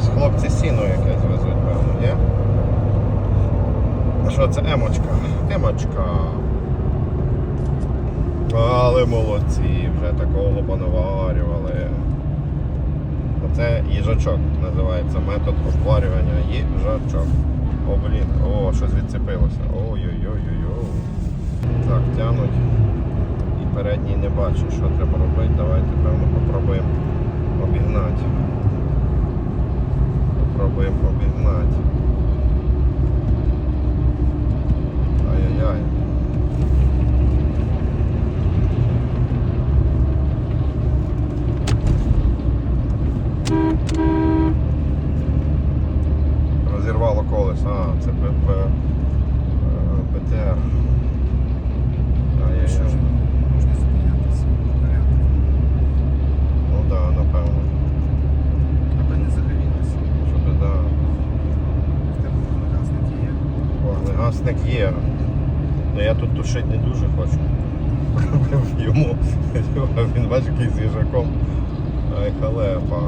Якесь хлопці сіно якесь везуть, певно, ні? Що це емочка? Емочка. Але молодці, вже такого понаварювали. Оце їжачок називається метод обварювання їжачок. О, блін, о, щось відцепилося. Ой-ой-ой-ой-ой. Так, тянуть. І передній не бачу, що треба робити. Давайте, певно, попробуємо обігнати. Попробуємо обігнати. Ай-яй-яй. Розірвало колесо. А, це БТР. Вогнегасник є. Ну я тут тушити не дуже хочу. Йому. Він бачить який з їжаком. Ай халепа.